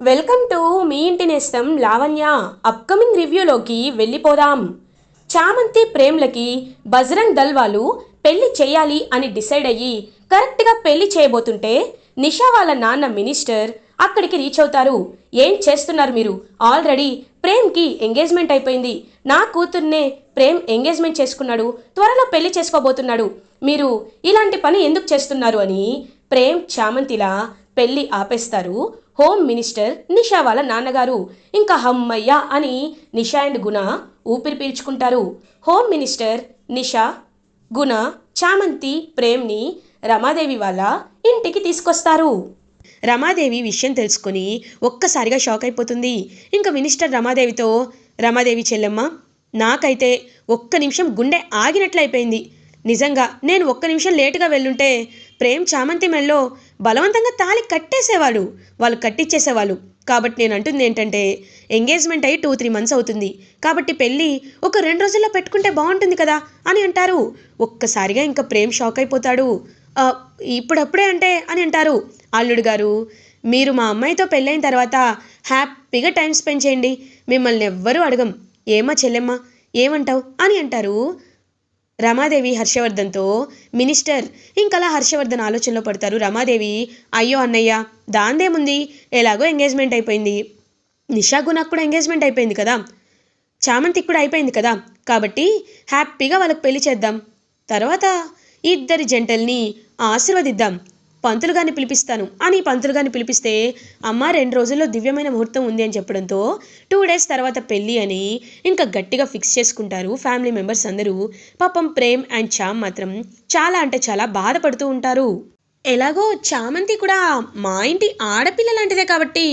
Welcome to me ఇంటి నేస్తం Lavanya upcoming రివ్యూలోకి వెళ్ళిపోదాం. చామంతి ప్రేమ్లకి బజరంగ్ దల్ వాళ్ళు పెళ్ళి చేయాలి అని డిసైడ్ అయ్యి కరెక్ట్గా పెళ్ళి చేయబోతుంటే నిషా వాళ్ళ నాన్న మినిస్టర్ అక్కడికి రీచ్ అవుతారు. ఏం చేస్తున్నారు మీరు? ఆల్రెడీ ప్రేమ్కి ఎంగేజ్మెంట్ అయిపోయింది. నా కూతుర్నే ప్రేమ్ ఎంగేజ్మెంట్ చేసుకున్నాడు. త్వరలో పెళ్ళి చేసుకోబోతున్నాడు. మీరు ఇలాంటి పని ఎందుకు చేస్తున్నారు అని ప్రేమ్ చామంతిలా పెళ్ళి ఆపేస్తారు. హోమ్ మినిస్టర్ నిషా వాళ్ళ నాన్నగారు. ఇంకా హమ్మయ్య అని నిషా అండ్ గుణ ఊపిరి పీల్చుకుంటారు. హోమ్ మినిస్టర్ నిషా గుణ చామంతి ప్రేమ్ని రమాదేవి వాళ్ళ ఇంటికి తీసుకొస్తారు. రమాదేవి విషయం తెలుసుకొని ఒక్కసారిగా షాక్ అయిపోతుంది. ఇంకా మినిస్టర్ రమాదేవితో రమాదేవి చెల్లెమ్మ నాకైతే ఒక్క నిమిషం గుండె ఆగినట్లయిపోయింది. నిజంగా నేను ఒక్క నిమిషం లేటుగా వెళ్ళుంటే ప్రేమ్ చామంతి మెళ్ళలో బలవంతంగా తాళి కట్టేసేవాడు. వాళ్ళు కట్టించేసేవాళ్ళు కాబట్టి నేను అంటుంది ఏంటంటే ఎంగేజ్మెంట్ అయ్యి టూ త్రీ మంత్స్ అవుతుంది. కాబట్టి పెళ్ళి ఒక రెండు రోజుల్లో పెట్టుకుంటే బాగుంటుంది కదా అని అంటారు. ఒక్కసారిగా ఇంకా ప్రేమ్ షాక్ అయిపోతాడు. ఇప్పుడప్పుడే అంటే అని అంటారు. అల్లుడు గారు మీరు మా అమ్మాయితో పెళ్ళైన తర్వాత హ్యాపీగా టైం స్పెండ్ చేయండి. మిమ్మల్ని ఎవ్వరూ అడగం. ఏమా చెల్లెమ్మ? ఏమంటావు? అని అంటారు. రమాదేవి హర్షవర్ధన్తో మినిస్టర్. ఇంకలా హర్షవర్ధన్ ఆలోచనలో పడతారు. రమాదేవి అయ్యో అన్నయ్య దాందేముంది ఎలాగో ఎంగేజ్మెంట్ అయిపోయింది. నిషాకు నాకు కూడా ఎంగేజ్మెంట్ అయిపోయింది కదా. చామంతికి కూడా అయిపోయింది కదా. కాబట్టి హ్యాపీగా వాళ్ళకి పెళ్ళి చేద్దాం. తర్వాత ఇద్దరి జంటల్ని ఆశీర్వదిద్దాం. పంతులు గారిని పిలిపిస్తాను. అని పంతులు గారిని పిలిపిస్తే అమ్మ రెండు రోజుల్లో దివ్యమైన ముహూర్తం ఉంది అని చెప్పడంతో టూ డేస్ తర్వాత పెళ్ళి అని ఇంకా గట్టిగా ఫిక్స్ చేసుకుంటారు ఫ్యామిలీ మెంబర్స్ అందరూ. పాపం ప్రేమ్ అండ్ చామ్ మాత్రం చాలా అంటే చాలా బాధపడుతూ ఉంటారు. ఎలాగో చామంతి కూడా మా ఇంటి ఆడపిల్ల లాంటిదే కాబట్టి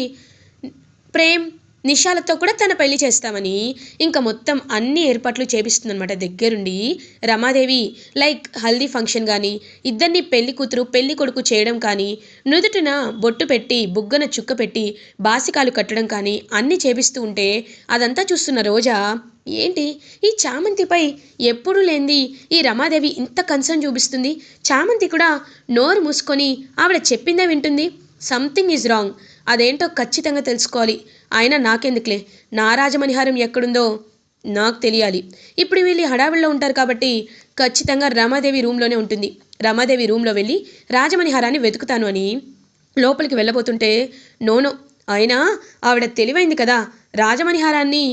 ప్రేమ్ నిషాలతో కూడా తన పెళ్ళి చేస్తామని ఇంకా మొత్తం అన్ని ఏర్పాట్లు చేపిస్తుందన్నమాట దగ్గరుండి. రమాదేవి లైక్ హల్దీ ఫంక్షన్ కానీ ఇద్దరిని పెళ్ళి కూతురు పెళ్ళి కొడుకు చేయడం కానీ నుదుటిన బొట్టు పెట్టి బుగ్గన చుక్క పెట్టి బాసికాలు కట్టడం కానీ అన్నీ చేపిస్తూ ఉంటే అదంతా చూస్తున్న రోజా? ఏంటి? ఈ చామంతిపై ఎప్పుడూ లేంది ఈ రమాదేవి ఇంత కన్సర్న్ చూపిస్తుంది. చామంతి కూడా నోరు మూసుకొని ఆవిడ చెప్పిందే వింటుంది. Something is wrong. అదేంటో ఖచ్చితంగా తెలుసుకోవాలి. అయినా నాకెందుకులే? నా రాజమణిహారం ఎక్కడుందో నాకు తెలియాలి. ఇప్పుడు వీళ్ళు హడావిడిలో ఉంటారు కాబట్టి ఖచ్చితంగా రమాదేవి రూమ్లోనే ఉంటుంది. రమాదేవి రూమ్లో వెళ్ళి రాజమణిహారాన్ని వెతుకుతాను అని లోపలికి వెళ్ళబోతుంటే నోనో అయినా ఆవిడ తెలివైంది కదా? రాజమణిహారాన్ని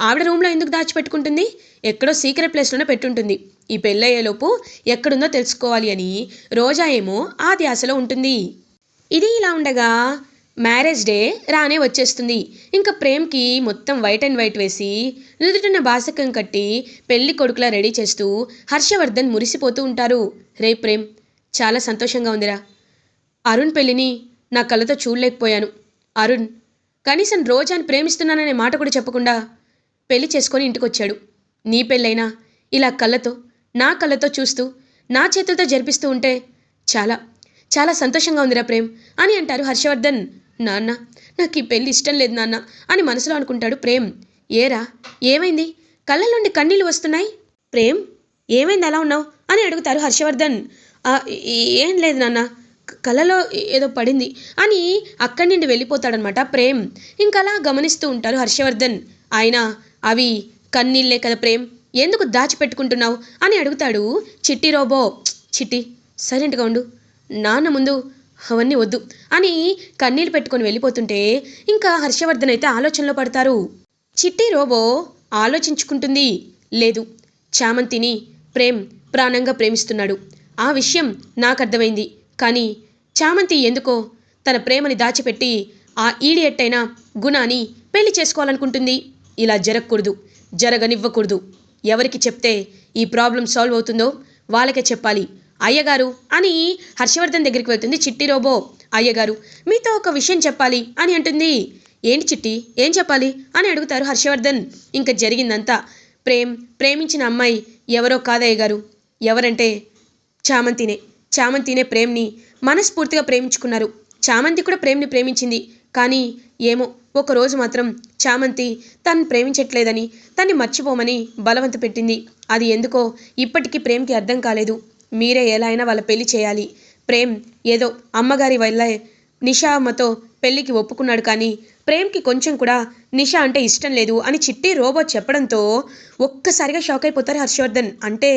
ఆవిడ రూమ్లో ఎందుకు దాచిపెట్టుకుంటుంది? ఎక్కడో సీక్రెట్ ప్లేస్లోనే పెట్టుంటుంది. ఈ పెళ్ళయ్యేలోపు ఎక్కడుందో తెలుసుకోవాలి అని రోజా ఏమో ఆ ధ్యాసలో ఉంటుంది. ఇది ఇలా ఉండగా మ్యారేజ్ డే రానే వచ్చేస్తుంది. ఇంకా ప్రేమ్కి మొత్తం వైట్ అండ్ వైట్ వేసి నుదుటిన బాసకం కట్టి పెళ్ళి కొడుకులా రెడీ చేస్తూ హర్షవర్ధన్ మురిసిపోతూ ఉంటారు. రే ప్రేమ్ చాలా సంతోషంగా ఉందిరా. అరుణ్ పెళ్ళిని నా కళ్ళతో చూడలేకపోయాను. అరుణ్ కనీసం రోజాని ప్రేమిస్తున్నాననే మాట కూడా చెప్పకుండా పెళ్ళి చేసుకొని ఇంటికొచ్చాడు. నీ పెళ్ళైనా ఇలా కళ్ళతో నా కళ్ళతో చూస్తూ నా చేతులతో జరిపిస్తూ ఉంటే చాలా చాలా సంతోషంగా ఉందిరా ప్రేమ్ అని అంటారు హర్షవర్ధన్. నాన్న నాకు ఈ పెళ్ళి ఇష్టం లేదు నాన్న అని మనసులో అనుకుంటాడు ప్రేమ్. ఏరా ఏమైంది? కళ్ళ నుండి కన్నీళ్ళు వస్తున్నాయి? ప్రేమ్ ఏమైంది అలా ఉన్నావు? అని అడుగుతారు హర్షవర్ధన్. ఏం లేదు నాన్న కలలో ఏదో పడింది అని అక్కడి నుండి వెళ్ళిపోతాడనమాట ప్రేమ్. ఇంకలా గమనిస్తూ ఉంటారు హర్షవర్ధన్. ఆయన అవి కన్నీళ్ళే కదా ప్రేమ్. ఎందుకు దాచిపెట్టుకుంటున్నావు? అని అడుగుతాడు చిట్టి రోబో. చిట్టి సైలెంట్గా ఉండు. నాన్న ముందు అవన్నీ వద్దు. అని కన్నీళ్ళు పెట్టుకొని వెళ్ళిపోతుంటే ఇంకా హర్షవర్ధన్ అయితే ఆలోచనలో పడతారు. చిట్టి రోబో ఆలోచించుకుంటుంది. లేదు చామంతిని ప్రేమ్ ప్రాణంగా ప్రేమిస్తున్నాడు. ఆ విషయం నాకు అర్థమైంది. కానీ చామంతి ఎందుకో తన ప్రేమని దాచిపెట్టి ఆ ఈడియట్ అయిన గుణాని పెళ్ళి చేసుకోవాలనుకుంటుంది. ఇలా జరగకూడదు జరగనివ్వకూడదు. ఎవరికి చెప్తే ఈ ప్రాబ్లం సాల్వ్ అవుతుందో వాళ్ళకే చెప్పాలి. అయ్యగారు అని హర్షవర్ధన్ దగ్గరికి వెళ్తుంది చిట్టి రోబో. అయ్యగారు మీతో ఒక విషయం చెప్పాలి అని అంటుంది. ఏంటి చిట్టి ఏం చెప్పాలి అని అడుగుతారు హర్షవర్ధన్. ఇంకా జరిగిందంతా ప్రేమ్ ప్రేమించిన అమ్మాయి ఎవరో కాదయ్య గారు ఎవరంటే చామంతినే. చామంతినే ప్రేమ్ని మనస్ఫూర్తిగా ప్రేమించుకున్నారు. చామంతి కూడా ప్రేమ్ని ప్రేమించింది. కానీ ఏమో ఒకరోజు మాత్రం చామంతి తను ప్రేమించట్లేదని తన్ని మర్చిపోమని బలవంత పెట్టింది. అది ఎందుకో ఇప్పటికీ ప్రేమ్కి అర్థం కాలేదు. మీరే ఎలా అయినా వాళ్ళ పెళ్ళి చేయాలి. ప్రేమ్ ఏదో అమ్మగారి వల్ల నిషా అమ్మతో పెళ్ళికి ఒప్పుకున్నాడు కానీ ప్రేమ్కి కొంచెం కూడా నిషా అంటే ఇష్టం లేదు అని చిట్టి రోబో చెప్పడంతో ఒక్కసారిగా షాక్ అయిపోతారు హర్షవర్ధన్. అంటే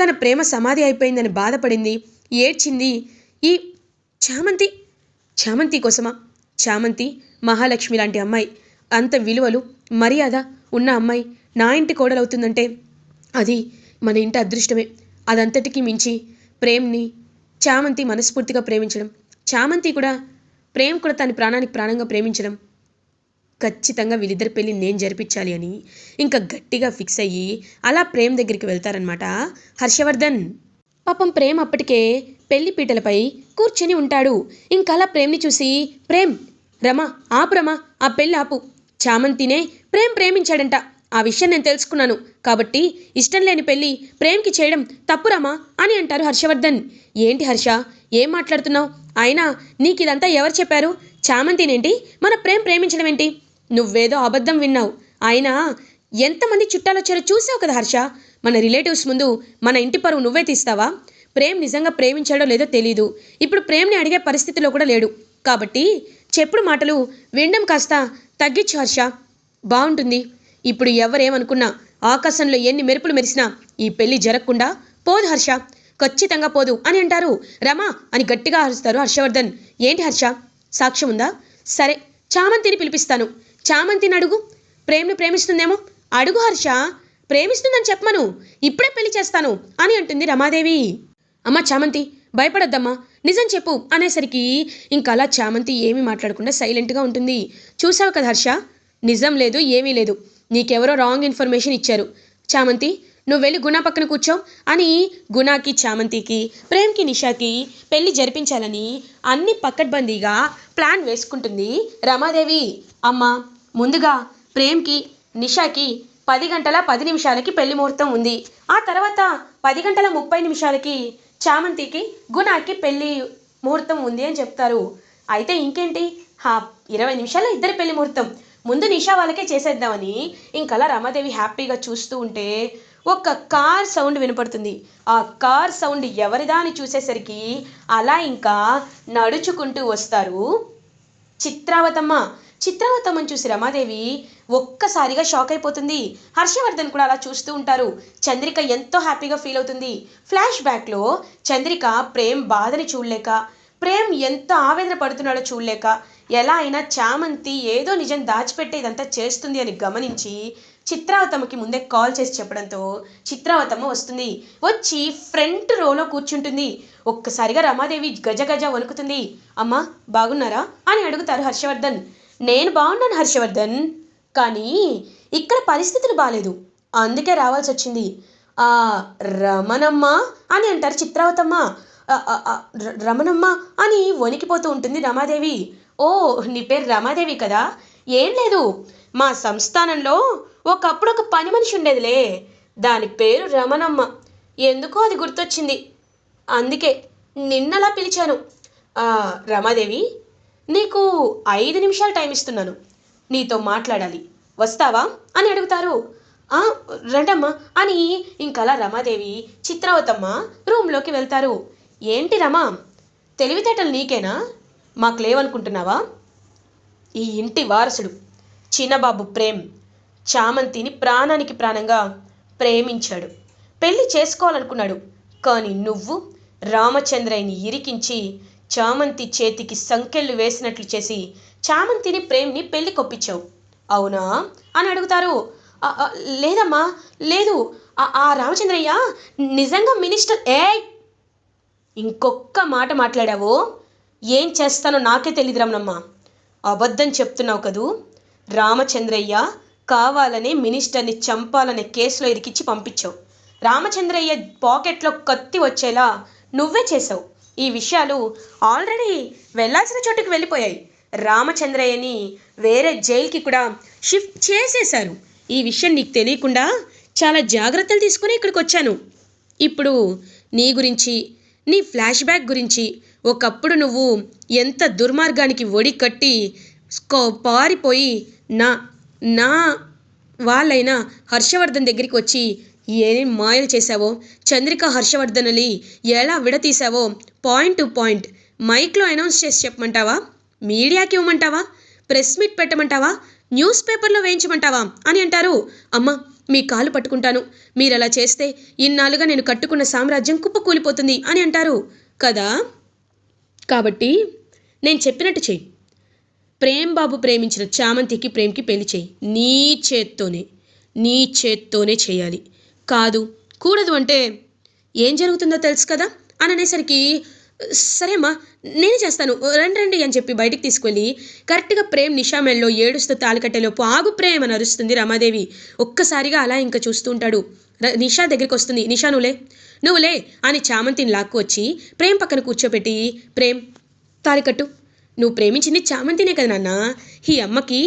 తన ప్రేమ సమాధి అయిపోయిందని బాధపడింది ఏడ్చింది ఈ చామంతి చామంతి కోసమా? చామంతి మహాలక్ష్మి లాంటి అమ్మాయి. అంత విలువలు మర్యాద ఉన్న అమ్మాయి నా ఇంటి కోడలవుతుందంటే అది మన ఇంటి అదృష్టమే. అదంతటికీ మించి ప్రేమ్ని చామంతి మనస్ఫూర్తిగా ప్రేమించడం. చామంతి కూడా ప్రేమ్ కూడా తన ప్రాణానికి ప్రాణంగా ప్రేమించడం. ఖచ్చితంగా వీళ్ళిద్దరి పెళ్ళి నేను జరిపించాలి అని ఇంకా గట్టిగా ఫిక్స్ అయ్యి అలా ప్రేమ్ దగ్గరికి వెళ్తారనమాట హర్షవర్ధన్. పాపం ప్రేమ్ అప్పటికే పెళ్ళి పీటలపై కూర్చొని ఉంటాడు. ఇంకా అలా ప్రేమ్ని చూసి ప్రేమ్ రమ ఆపు రమ ఆ పెళ్ళి ఆపు. చామంతినే ప్రేమ్ ప్రేమించాడంట. ఆ విషయం నేను తెలుసుకున్నాను. కాబట్టి ఇష్టం లేని పెళ్ళి ప్రేమ్కి చేయడం తప్పురామా అని అంటారు హర్షవర్ధన్. ఏంటి హర్ష? ఏం మాట్లాడుతున్నావు? అయినా నీకు ఇదంతా ఎవరు చెప్పారు? చామంతినేంటి? మన ప్రేమ్ ప్రేమించడం ఏంటి నువ్వేదో అబద్ధం విన్నావు. అయినా ఎంతమంది చుట్టాలు వచ్చారో చూసావు కదా హర్ష? మన రిలేటివ్స్ ముందు మన ఇంటి పరువు నువ్వే తీస్తావా? ప్రేమ్ నిజంగా ప్రేమించాడో లేదో తెలీదు. ఇప్పుడు ప్రేమ్ని అడిగే పరిస్థితిలో కూడా లేడు. కాబట్టి చెప్పుడు మాటలు వినడం కాస్త తగ్గించు హర్ష. బాగుంటుంది ఇప్పుడు ఎవరేమనుకున్నా ఆకాశంలో ఎన్ని మెరుపులు మెరిసినా ఈ పెళ్ళి జరగకుండా పోదు హర్ష. ఖచ్చితంగా పోదు అని అంటారు. రమా అని గట్టిగా అరుస్తారు హర్షవర్ధన్. ఏంటి హర్ష? సాక్ష్యం ఉందా? సరే చామంతిని పిలిపిస్తాను. చామంతిని అడుగు. ప్రేమ్ని ప్రేమిస్తుందేమో? అడుగు హర్ష. ప్రేమిస్తుందని చెప్పమను. ఇప్పుడే పెళ్ళి చేస్తాను అని అంటుంది రమాదేవి. అమ్మ చామంతి భయపడొద్దమ్మా. నిజం చెప్పు అనేసరికి ఇంకా అలా చామంతి ఏమీ మాట్లాడకుండా సైలెంట్గా ఉంటుంది. చూసావు కదా హర్ష? నిజం లేదు ఏమీ లేదు. నీకెవరో రాంగ్ ఇన్ఫర్మేషన్ ఇచ్చారు. చామంతి నువ్వు వెళ్ళి గుణ పక్కన కూర్చో. అని గుణాకి చామంతికి ప్రేమ్కి నిషాకి పెళ్ళి జరిపించాలని అన్ని పక్కడ్బందీగా ప్లాన్ వేసుకుంటుంది రమాదేవి. అమ్మ ముందుగా ప్రేమ్కి నిషాకి పది గంటల పది నిమిషాలకి పెళ్ళి ముహూర్తం ఉంది. ఆ తర్వాత పది గంటల ముప్పై నిమిషాలకి చామంతికి గుణాకి పెళ్ళి ముహూర్తం ఉంది అని చెప్తారు. అయితే ఇంకేంటి? హా ఇరవై నిమిషాల్లో ఇద్దరి పెళ్ళి ముహూర్తం. ముందు నిషా వాళ్ళకే చేసేద్దామని ఇంకలా రమాదేవి హ్యాపీగా చూస్తూ ఉంటే ఒక కార్ సౌండ్ వినపడుతుంది. ఆ కార్ సౌండ్ ఎవరిదా అని చూసేసరికి అలా ఇంకా నడుచుకుంటూ వస్తారు చిత్రావతమ్మ. చిత్రావతమ్మని చూసి రమాదేవి ఒక్కసారిగా షాక్ అయిపోతుంది. హర్షవర్ధన్ కూడా అలా చూస్తూ ఉంటారు. చంద్రిక ఎంతో హ్యాపీగా ఫీల్ అవుతుంది. ఫ్లాష్ బ్యాక్లో చంద్రిక ప్రేమ్ బాధని చూడలేక ప్రేమ్ ఎంత ఆవేదన పడుతున్నాడో చూడలేక ఎలా అయినా చామంతి ఏదో నిజం దాచిపెట్టే ఇదంతా చేస్తుంది అని గమనించి చిత్రావతమ్మకి ముందే కాల్ చేసి చెప్పడంతో చిత్రావతమ్మ వస్తుంది. వచ్చి ఫ్రంట్ రోలో కూర్చుంటుంది. ఒక్కసారిగా రమాదేవి గజ గజ వణుకుతుంది. అమ్మా బాగున్నారా? అని అడుగుతారు హర్షవర్ధన్. నేను బాగున్నాను హర్షవర్ధన్. కానీ ఇక్కడ పరిస్థితులు బాగాలేదు అందుకే రావాల్సి వచ్చింది. ఆ రమణమ్మ అని అంటారు చిత్రావతమ్మ. రమణమ్మ అని వణికిపోతూ ఉంటుంది రమాదేవి. ఓ నీ పేరు రమాదేవి కదా? ఏం లేదు. మా సంస్థానంలో ఒకప్పుడు ఒక పని మనిషి ఉండేదిలే. దాని పేరు రమణమ్మ. ఎందుకో అది గుర్తొచ్చింది. అందుకే నిన్నలా పిలిచాను. రమాదేవి నీకు ఐదు నిమిషాలు టైం ఇస్తున్నాను. నీతో మాట్లాడాలి. వస్తావా? అని అడుగుతారు. రండమ్మా అని ఇంకలా రమాదేవి చిత్రవతమ్మ రూమ్లోకి వెళ్తారు. ఏంటి రమా? తెలివితేటలు నీకేనా? మాకు లేవనుకుంటున్నావా? ఈ ఇంటి వారసుడు చిన్నబాబు ప్రేమ్ చామంతిని ప్రాణానికి ప్రాణంగా ప్రేమించాడు. పెళ్ళి చేసుకోవాలనుకున్నాడు. కానీ నువ్వు రామచంద్రయ్యని ఇరికించి చామంతి చేతికి సంకెళ్ళు వేసినట్లు చేసి చామంతిని ప్రేమ్ని పెళ్ళి కొప్పించావు. అవునా? అని అడుగుతారు. లేదమ్మా లేదు. ఆ రామచంద్రయ్య నిజంగా మినిస్టర్ ఏ ఇంకొక్క మాట మాట్లాడావో? ఏం చేస్తానో నాకే తెలియదు రమణమ్మ. అబద్ధం చెప్తున్నావు కదూ? రామచంద్రయ్య కావాలనే మినిస్టర్ని చంపాలనే కేసులో ఇరికిచ్చి పంపించావు. రామచంద్రయ్య పాకెట్లో కత్తి వచ్చేలా నువ్వే చేసావు ఈ విషయాలు ఆల్రెడీ వెళ్ళాల్సిన చోటుకి వెళ్ళిపోయాయి. రామచంద్రయ్యని వేరే జైలుకి కూడా షిఫ్ట్ చేసేశారు. ఈ విషయం నీకు తెలియకుండా చాలా జాగ్రత్తలు తీసుకుని ఇక్కడికి వచ్చాను. ఇప్పుడు నీ గురించి నీ ఫ్లాష్ బ్యాక్ గురించి. ఒకప్పుడు నువ్వు ఎంత దుర్మార్గానికి ఒడి కట్టి పారిపోయి నా నా వాళ్ళైన హర్షవర్ధన్ దగ్గరికి వచ్చి ఏం మాయలు చేశావో? చంద్రిక హర్షవర్ధనలి ఎలా విడతీశావో? Point to point. మైక్లో అనౌన్స్ చేసి చెప్పమంటావా? మీడియాకి ఇవ్వమంటావా? ప్రెస్ మీట్ పెట్టమంటావా? న్యూస్ పేపర్లో వేయించమంటావా? అని అంటారు. అమ్మ మీ కాలు పట్టుకుంటాను. మీరు అలా చేస్తే ఇన్నాళ్ళుగా నేను కట్టుకున్న సామ్రాజ్యం కుప్పకూలిపోతుంది అని అంటారు. కదా? కాబట్టి నేను చెప్పినట్టు చెయ్యి ప్రేమ్ బాబు ప్రేమించిన చామంతికి ప్రేమ్కి పెళ్ళి చేయి. నీ చేత్తోనే నీ చేత్తోనే చేయాలి. కాదు కూడదు అంటే ఏం జరుగుతుందో తెలుసు కదా? అని అనేసరికి సరే అమ్మా నేనే చేస్తాను. రండి రండి అని చెప్పి బయటికి తీసుకెళ్ళి కరెక్ట్గా ప్రేమ్ నిషా మెళ్ళలో ఏడుస్తూ తాలికట్టేలోపు ఆగు ప్రేమ్ అని అరుస్తుంది రమాదేవి. ఒక్కసారిగా అలా ఇంకా చూస్తూ ఉంటాడు. నిషా దగ్గరికి వస్తుంది. నిషా నువ్వులే నువ్వులే అని చామంతిని లాక్కు వచ్చి ప్రేమ్ పక్కన కూర్చోపెట్టి ప్రేమ్ తాలికట్టు నువ్వు ప్రేమించింది చామంతినే కదా నాన్న. ఈ అమ్మకి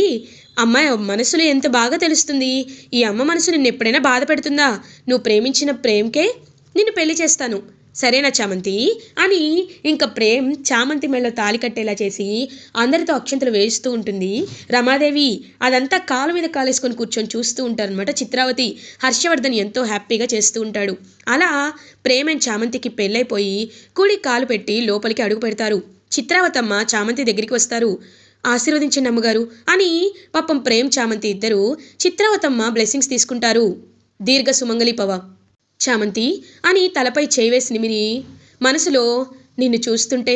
అమ్మాయి మనసులో ఎంత బాగా తెలుస్తుంది? ఈ అమ్మ మనసు నిన్ను ఎప్పుడైనా బాధ పెడుతుందా? నువ్వు ప్రేమించిన ప్రేమ్కే నిన్ను పెళ్ళి చేస్తాను. సరేనా చామంతి? అని ఇంకా ప్రేమ్ చామంతి మెళ్ళ తాలి కట్టేలా చేసి అందరితో అక్షంతలు వేస్తూ ఉంటుంది. రమాదేవి అదంతా కాలు మీద కాలేసుకొని కూర్చొని చూస్తూ ఉంటారనమాట చిత్రావతి. హర్షవర్ధన్ ఎంతో హ్యాపీగా చేస్తూ ఉంటాడు. అలా ప్రేమ్ అండ్ చామంతికి పెళ్ళైపోయి కుడి కాలు పెట్టి లోపలికి అడుగు పెడతారు. చిత్రావతమ్మ చామంతి దగ్గరికి వస్తారు. ఆశీర్వదించండి అమ్మగారు అని పాపం ప్రేమ్ చామంతి ఇద్దరు చిత్రావతమ్మ బ్లెస్సింగ్స్ తీసుకుంటారు. దీర్ఘ సుమంగళి పవ. చామంతి అని తలపై చేవేసి నిమిరి మనసులో నిన్ను చూస్తుంటే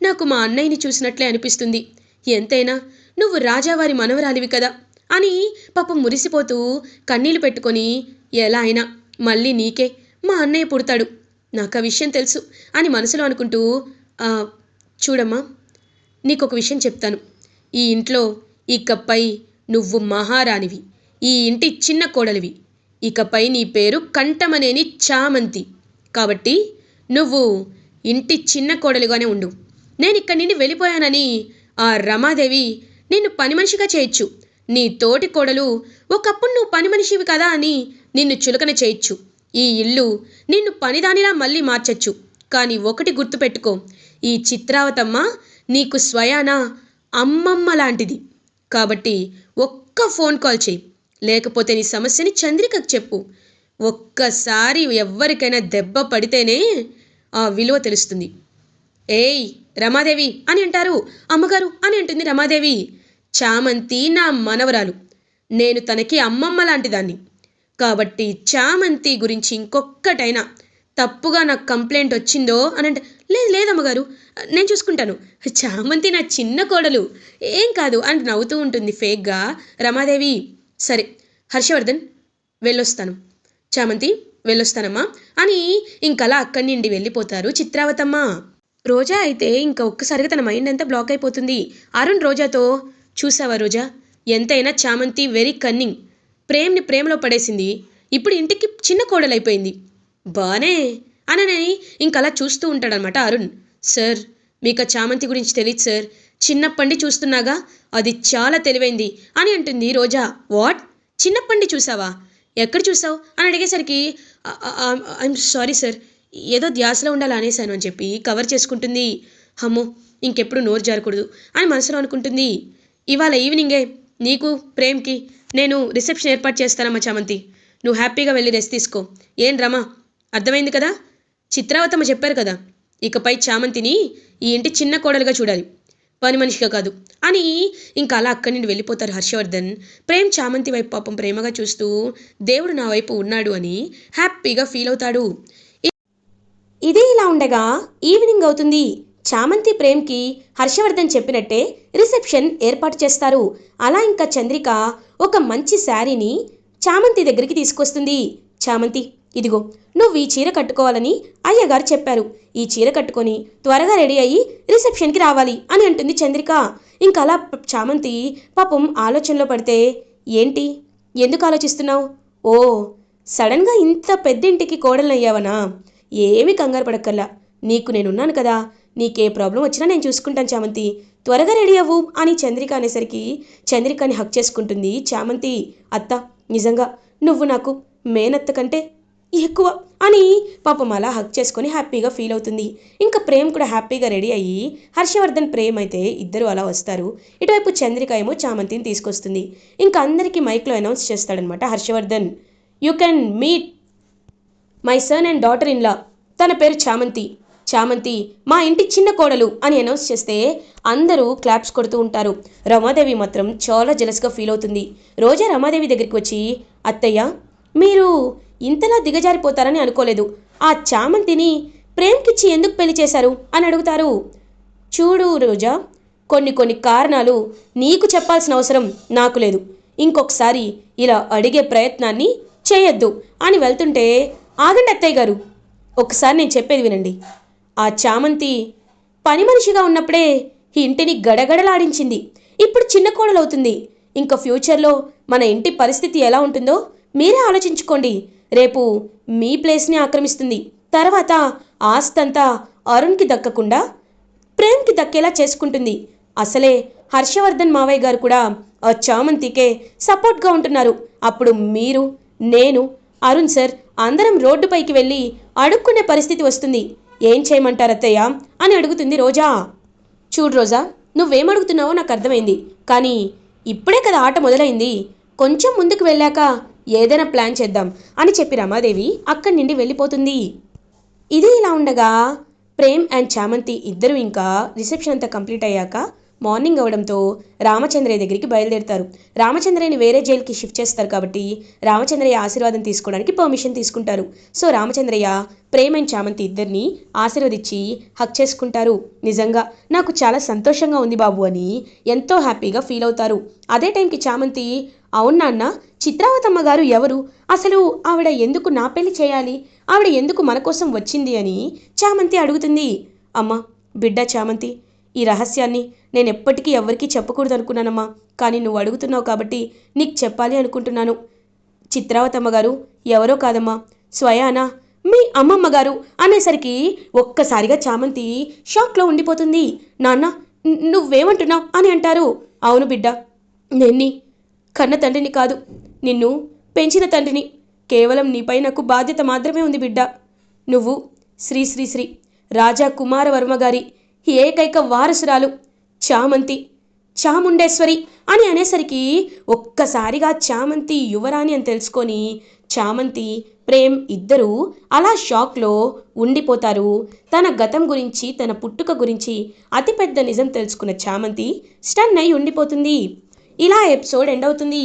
నాకు మా అన్నయ్యని చూసినట్లే అనిపిస్తుంది. ఎంతైనా నువ్వు రాజావారి మనవరాలివి కదా అని పాపం మురిసిపోతూ కన్నీళ్ళు పెట్టుకొని ఎలా అయినా మళ్ళీ నీకే మా అన్నయ్య పుడతాడు. నాకు ఆ విషయం తెలుసు అని మనసులో అనుకుంటూ చూడమ్మా నీకొక విషయం చెప్తాను. ఈ ఇంట్లో ఇకపై నువ్వు మహారాణివి. ఈ ఇంటి చిన్న కోడలివి. ఇకపై నీ పేరు కంఠమనేని చామంతి. కాబట్టి నువ్వు ఇంటి చిన్న కోడలిగానే ఉండు. నేను ఇక్కడి నుండి వెళ్ళిపోయానని ఆ రమాదేవి నిన్ను పని మనిషిగా చేయొచ్చు. నీ తోటి కోడలు ఒకప్పుడు నువ్వు పని మనిషివి కదా అని నిన్ను చులకన చేయొచ్చు. ఈ ఇల్లు నిన్ను పనిదానిలా మళ్ళీ మార్చచ్చు. కానీ ఒకటి గుర్తుపెట్టుకో ఈ చిత్రావతమ్మ నీకు స్వయాన అమ్మమ్మ లాంటిది. కాబట్టి ఒక్క ఫోన్ కాల్ చేయి. లేకపోతే నీ సమస్యని చంద్రికకు చెప్పు. ఒక్కసారి ఎవ్వరికైనా దెబ్బ పడితేనే ఆ విలువ తెలుస్తుంది. ఏయ్ రమాదేవి అని అంటారు. అమ్మగారు అని అంటుంది రమాదేవి. చామంతి నా మనవరాలు. నేను తనకి అమ్మమ్మ లాంటిదాన్ని. కాబట్టి చామంతి గురించి ఇంకొక్కటైనా తప్పుగా నాకు కంప్లైంట్ వచ్చిందో అని అంటే లేదు లేదమ్మగారు నేను చూసుకుంటాను. చామంతి నా చిన్న కోడలు. ఏం కాదు అని నవ్వుతూ ఉంటుంది ఫేక్గా రమాదేవి. సరే హర్షవర్ధన్ వెళ్ళొస్తాను. చామంతి వెళ్ళొస్తానమ్మా. అని ఇంకలా అక్కడి నుండి వెళ్ళిపోతారు చిత్రావతమ్మ. రోజా అయితే ఇంకా ఒక్కసారిగా తన మైండ్ అంతా బ్లాక్ అయిపోతుంది. అరుణ్ రోజాతో చూసావా రోజా ఎంతైనా చామంతి వెరీ కన్నింగ్ ప్రేమ్ని ప్రేమలో పడేసింది. ఇప్పుడు ఇంటికి చిన్న కోడలైపోయింది. బానే అనని ఇంకలా చూస్తూ ఉంటాడనమాట అరుణ్. సార్ మీకు ఆ చామంతి గురించి తెలియదు సార్. చిన్నప్పండి చూస్తున్నాగా? అది చాలా తెలివైంది. అని అంటుంది రోజా. వాట్? చిన్నప్పండి చూసావా ఎక్కడ చూసావు అని అడిగేసరికి ఐఎమ్ సారీ సార్. ఏదో ధ్యాసలో ఉండాలి అనేసాను అని చెప్పి కవర్ చేసుకుంటుంది. అమ్మో! ఇంకెప్పుడు నోరు జారకూడదు అని మనసులో అనుకుంటుంది. ఇవాళ ఈవినింగే. నీకు ప్రేమ్కి నేను రిసెప్షన్ ఏర్పాటు చేస్తానమ్మా చామంతి. నువ్వు హ్యాపీగా వెళ్ళి రెస్ట్ తీసుకో. ఏం రమా అర్థమైంది కదా? చిత్రావతమ్మ చెప్పారు కదా. ఇకపై చామంతిని ఈ ఇంటి చిన్న కోడలుగా చూడాలి. పని మనిషిగా కాదు. అని ఇంకా అలా అక్కడి నుండి వెళ్ళిపోతారు హర్షవర్ధన్. ప్రేమ్ చామంతి వైపు పాపం ప్రేమగా చూస్తూ దేవుడు నా వైపు ఉన్నాడు అని హ్యాపీగా ఫీల్ అవుతాడు. ఇదే ఇలా ఉండగా ఈవినింగ్ అవుతుంది. చామంతి ప్రేమ్కి హర్షవర్ధన్ చెప్పినట్టే రిసెప్షన్ ఏర్పాటు చేస్తారు. అలా ఇంకా చంద్రిక ఒక మంచి శారీని చామంతి దగ్గరికి తీసుకొస్తుంది. చామంతి ఇదిగో నువ్వు ఈ చీర కట్టుకోవాలని అయ్యగారు చెప్పారు. ఈ చీర కట్టుకొని త్వరగా రెడీ అయ్యి రిసెప్షన్కి రావాలి అని అంటుంది చంద్రిక. ఇంకా అలా చామంతి పాపం ఆలోచనలో పడితే ఏంటి? ఎందుకు ఆలోచిస్తున్నావు? ఓ సడన్గా ఇంత పెద్దింటికి కోడలయ్యావనా? ఏమీ కంగారు పడక్కర్లా. నీకు నేనున్నాను కదా. నీకే ప్రాబ్లం వచ్చినా నేను చూసుకుంటాను చామంతి. త్వరగా రెడీ అవ్వు అని చంద్రిక అనేసరికి చంద్రికని హక్ చేసుకుంటుంది చామంతి. అత్త నిజంగా నువ్వు నాకు మేనత్త కంటే ఎక్కువ అని పాపం అలా హక్ చేసుకొని హ్యాపీగా ఫీల్ అవుతుంది. ఇంకా ప్రేమ్ కూడా హ్యాపీగా రెడీ అయ్యి హర్షవర్ధన్ ప్రేమ్ అయితే ఇద్దరు అలా వస్తారు. ఇటువైపు చంద్రిక ఏమో చామంతిని తీసుకొస్తుంది. ఇంకా అందరికీ మైక్లో announce చేస్తాడనమాట Harshavardhan. You can meet my son and daughter in law తన పేరు చామంతి. చామంతి మా ఇంటి చిన్న కోడలు అని అనౌన్స్ చేస్తే అందరూ క్లాప్స్ కొడుతూ ఉంటారు. రమాదేవి మాత్రం చాలా జలస్గా ఫీల్ అవుతుంది. రోజా రమాదేవి దగ్గరికి వచ్చి అత్తయ్య మీరు ఇంతలా దిగజారిపోతారని అనుకోలేదు. ఆ చామంతిని ప్రేమ్కిచ్చి ఎందుకు పెళ్ళి చేశారు? అని అడుగుతారు. చూడు రోజా కొన్ని కొన్ని కారణాలు నీకు చెప్పాల్సిన అవసరం నాకు లేదు. ఇంకొకసారి ఇలా అడిగే ప్రయత్నాన్ని చేయొద్దు అని వెళ్తుంటే ఆగండి అత్తయ్య గారు. ఒకసారి నేను చెప్పేది వినండి. ఆ చామంతి పని మనిషిగా ఉన్నప్పుడే ఈ ఇంటిని గడగడలాడించింది. ఇప్పుడు చిన్న కోడలవుతుంది. ఇంకా ఫ్యూచర్లో మన ఇంటి పరిస్థితి ఎలా ఉంటుందో మీరే ఆలోచించుకోండి. రేపు మీ ప్లేస్ని ఆక్రమిస్తుంది. తర్వాత ఆస్తంతా అరుణ్కి దక్కకుండా ప్రేమ్కి దక్కేలా చేసుకుంటుంది. అసలే హర్షవర్ధన్ మావయ్య గారు కూడా ఆ చామంతికే సపోర్ట్గా ఉంటున్నారు. అప్పుడు మీరు నేను అరుణ్ సార్ అందరం రోడ్డుపైకి వెళ్ళి అడుక్కునే పరిస్థితి వస్తుంది. ఏం చేయమంటారు అత్తయ్య అని అడుగుతుంది రోజా. చూడు రోజా నువ్వేమడుగుతున్నావో నాకు అర్థమైంది. కానీ ఇప్పుడే కదా ఆట మొదలైంది. కొంచెం ముందుకు వెళ్ళాక ఏదైనా ప్లాన్ చేద్దాం అని చెప్పి రమాదేవి అక్కడి నుండి వెళ్ళిపోతుంది. ఇది ఇలా ఉండగా ప్రేమ్ అండ్ చామంతి ఇద్దరు ఇంకా రిసెప్షన్ అంతా కంప్లీట్ అయ్యాక మార్నింగ్ అవడంతో రామచంద్రయ్య దగ్గరికి బయలుదేరుతారు. రామచంద్రయ్యని వేరే జైలుకి షిఫ్ట్ చేస్తారు కాబట్టి రామచంద్రయ్య ఆశీర్వాదం తీసుకోవడానికి పర్మిషన్ తీసుకుంటారు. సో రామచంద్రయ్య ప్రేమ్ అండ్ చామంతి ఇద్దరిని ఆశీర్వదించి హక్ చేసుకుంటారు. నిజంగా నాకు చాలా సంతోషంగా ఉంది బాబు అని ఎంతో హ్యాపీగా ఫీల్ అవుతారు. అదే టైంకి చామంతి అవును నాన్న చిత్రావతమ్మ గారు ఎవరు? అసలు ఆవిడ ఎందుకు నా పెళ్ళి చేయాలి? ఆవిడ ఎందుకు మన కోసం వచ్చింది అని చామంతి అడుగుతుంది. అమ్మా బిడ్డ చామంతి ఈ రహస్యాన్ని నేను ఎప్పటికీ ఎవరికీ చెప్పకూడదు అనుకున్నానమ్మా కానీ నువ్వు అడుగుతున్నావు కాబట్టి నీకు చెప్పాలి అనుకుంటున్నాను. చిత్రావతమ్మ గారు ఎవరో కాదమ్మా. స్వయానా? మీ అమ్మమ్మ గారు అనేసరికి ఒక్కసారిగా చామంతి షాక్లో ఉండిపోతుంది. నాన్న నువ్వేమంటున్నావు అని అంటారు. అవును బిడ్డ నేన్ని కన్న తండ్రిని కాదు. నిన్ను పెంచిన తండ్రిని. కేవలం నీపై నాకు బాధ్యత మాత్రమే ఉంది బిడ్డ. నువ్వు శ్రీ శ్రీ శ్రీ రాజా కుమారవర్మ గారి ఏకైక వారసురాలు. చామంతి చాముండేశ్వరి అని అనేసరికి ఒక్కసారిగా చామంతి యువరాణి అని తెలుసుకొని చామంతి ప్రేమ్ ఇద్దరూ అలా షాక్లో ఉండిపోతారు. తన గతం గురించి తన పుట్టుక గురించి అతిపెద్ద నిజం తెలుసుకున్న చామంతి స్టన్ అయి ఉండిపోతుంది. ఇలా ఎపిసోడ్ ఎండ్ అవుతుంది.